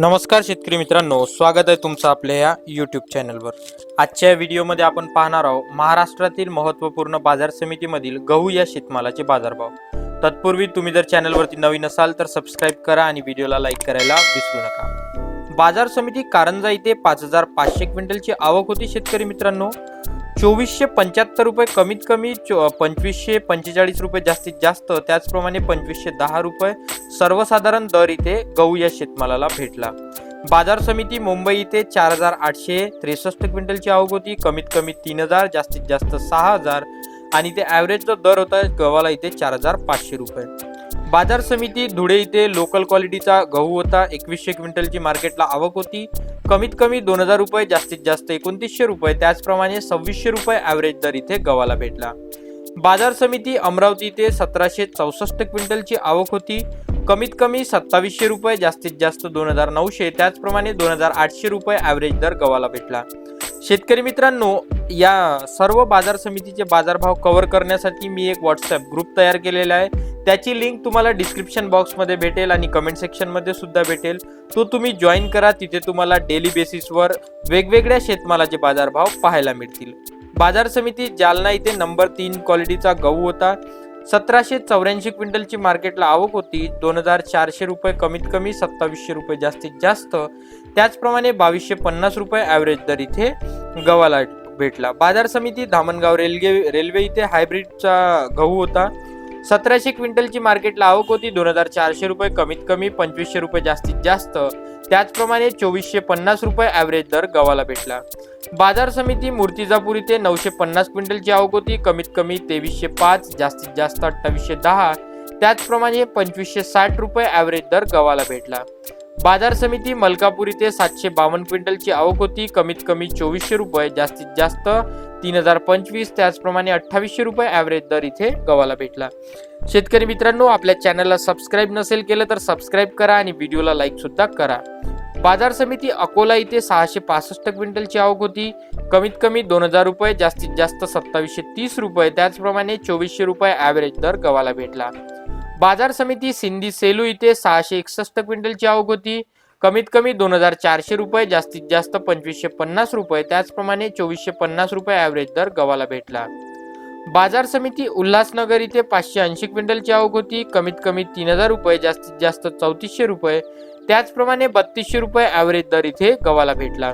नमस्कार शेतकरी मित्रांनो स्वागत आहे तुमचं आपल्या या यूट्यूब चॅनलवर आजच्या व्हिडिओमध्ये आपण पाहणार आहोत महाराष्ट्रातील महत्त्वपूर्ण बाजार समितीमधील गहू या शेतमालाचे बाजारभाव. तत्पूर्वी तुम्ही जर चॅनलवरती नवीन असाल तर सबस्क्राईब करा आणि व्हिडिओला लाईक करायला विसरू नका. बाजार समिती कारंजा इथे पाच हजार पाचशे क्विंटलची आवक होती शेतकरी मित्रांनो. चोवीसशे पंच्याहत्तर रुपये कमीत कमी चो पंचवीसशे पंचेचाळीस रुपये जास्तीत जास्त त्याचप्रमाणे पंचवीसशे दहा रुपये सर्वसाधारण दर इथे गहू या शेतमालाला भेटला. बाजार समिती मुंबई इथे चार हजार आठशे त्रेसष्ट क्विंटलची आवक होती कमीत कमी तीन हजार जास्तीत जास्त सहा हजार आणि ते ॲव्हरेज जो दर होता गव्हाला इथे चार हजार पाचशे रुपये. बाजार समिती धुळे इथे लोकल क्वालिटीचा गहू होता एकवीसशे क्विंटलची मार्केटला आवक होती कमीत कमी दोन हजार रुपये जास्तीत जास्त एकोणतीसशे रुपये त्याचप्रमाणे सव्वीसशे रुपये ॲव्हरेज दर इथे गव्हाला भेटला. बाजार समिती अमरावती इथे सतराशे चौसष्ट क्विंटलची आवक होती. कमीत कमी सत्तावीसशे रुपये जास्तीत जास्त दोन हजार नऊशे त्याचप्रमाणे दोन हजार आठशे रुपये ॲव्हरेज दर गव्हाला भेटला. शेतकरी मित्रांनो या सर्व बाजार समितीचे बाजारभाव कव्हर करण्यासाठी मी एक व्हॉट्सअप ग्रुप तयार केलेला आहे. त्याची लिंक तुम्हाला डिस्क्रिप्शन बॉक्समध्ये भेटेल आणि कमेंट सेक्शनमध्ये सुद्धा भेटेल. तो तुम्ही जॉईन करा तिथे तुम्हाला डेली बेसिसवर वेगवेगळ्या शेतमालाचे बाजारभाव पाहायला मिळतील. बाजार समिती जालना इथे नंबर तीन क्वालिटीचा गहू होता. सतराशे चौऱ्याऐंशी क्विंटलची मार्केटला आवक होती. दोन हजार चारशे रुपये कमीत कमी सत्तावीसशे रुपये जास्तीत जास्त. त्याचप्रमाणे बावीसशे पन्नास रुपये ॲव्हरेज दर इथे गव्हाला भेटला. बाजार समिती धामणगाव रेल्वे रेल्वे इथे हायब्रिडचा गहू होता. सतराशे क्विंटलची मार्केटला आवक होती. दोन हजार चारशे रुपये कमीत कमी पंचवीसशे रुपये जास्तीत जास्त. त्याचप्रमाणे चोवीसशे पन्नास रुपये ॲव्हरेज दर गव्हाला भेटला. बाजार समिती मूर्तिजापूर इथे नऊशे पन्नास क्विंटलची आवक होती. कमीत कमी तेवीसशे पाच जास्तीत जास्त अठ्ठावीसशे दहा. त्याचप्रमाणे पंचवीसशे साठ रुपये ॲव्हरेज दर गव्हाला भेटला. बाजार समिती मलकापूर इथे सातशे बावन्न क्विंटलची आवक होती. कमीत कमी चोवीसशे रुपये जास्तीत जास्त. तीन हजार पंचवीस त्याचप्रमाणे अठ्ठावीसशे रुपये ॲव्हरेज दर इथे गव्हाला भेटला. शेतकरी मित्रांनो आपल्या चॅनलला सबस्क्राईब नसेल केलं तर सबस्क्राईब करा आणि व्हिडिओला लाईक सुद्धा करा. बाजार समिती अकोला इथे सहाशे पासष्ट क्विंटलची आवक होती. कमीत कमी दोन हजार रुपये जास्तीत जास्त सत्तावीसशे तीस रुपये त्याचप्रमाणे चोवीसशे रुपये ॲव्हरेज दर गव्हाला भेटला. बाजार समिती सिंधी सेलू इथे सहाशे एकसष्ट क्विंटलची आवक होती. कमीत कमी दोन हजार चारशे रुपये जास्तीत जास्त पंचवीसशे पन्नास रुपये त्याचप्रमाणे चोवीसशे पन्नास रुपये ॲव्हरेज दर गव्हाला भेटला. बाजार समिती उल्हासनगर इथे पाचशे ऐंशी क्विंटलची आवक होती. कमीत कमी तीन हजार रुपये जास्तीत जास्त चौतीसशे रुपये त्याचप्रमाणे बत्तीसशे रुपये ॲव्हरेज दर इथे गव्हाला भेटला.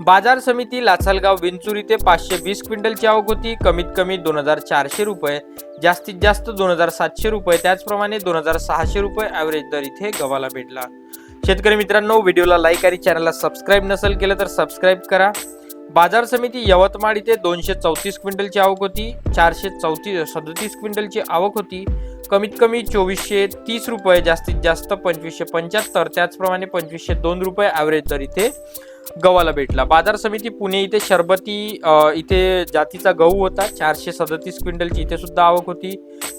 बाजार समिती लासालगाव विंचूर इथे पाचशे वीस क्विंटलची आवक होती. कमीत कमी दोन हजार चारशे रुपये जास्तीत जास्त दोन हजार सातशे रुपये त्याचप्रमाणे दोन हजार सहाशे रुपये ॲव्हरेज दर इथे गव्हाला भेटला. शेतकरी मित्रांनो व्हिडिओला लाईक आणि चॅनलला सबस्क्राईब नसेल केलं तर सबस्क्राईब करा. बाजार समिती यवतमाळ इथे दोनशे चौतीस क्विंटलची आवक होती चारशे चौतीस सदतीस क्विंटलची आवक होती. कमीत कमी चोवीसशे तीस रुपये जास्तीत जास्त पंचवीसशे पंच्याहत्तर त्याचप्रमाणे पंचवीसशे दोन रुपये ॲव्हरेज दर इथे गव्हाला भेटला. बाजार समिती पुणे इथे शरबती इथे जातीचा गहू होता. चारशे सदतीस क्विंटलची इथे सुद्धा आवक होती.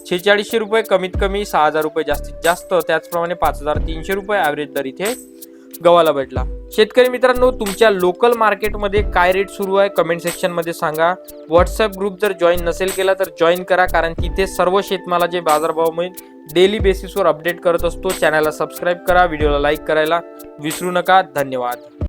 शेहेचाळीसशे रुपये कमीत कमी सहा हजार रुपये जास्तीत जास्त. त्याचप्रमाणे पाच हजार तीनशे रुपये ॲव्हरेज दर इथे गव्हाला भेटला. शेतकरी मित्रांनो तुमच्या लोकल मार्केटमध्ये काय रेट सुरू आहे? कमेंट सेक्शनमध्ये सांगा. व्हॉट्सअप ग्रुप जर जॉईन नसेल केला तर जॉईन करा. कारण तिथे सर्व शेतमालाचे बाजारभाव मिळेल डेली बेसिसवर अपडेट करत असतो. चॅनलला सबस्क्राईब करा. व्हिडिओला लाईक करायला विसरू नका. धन्यवाद.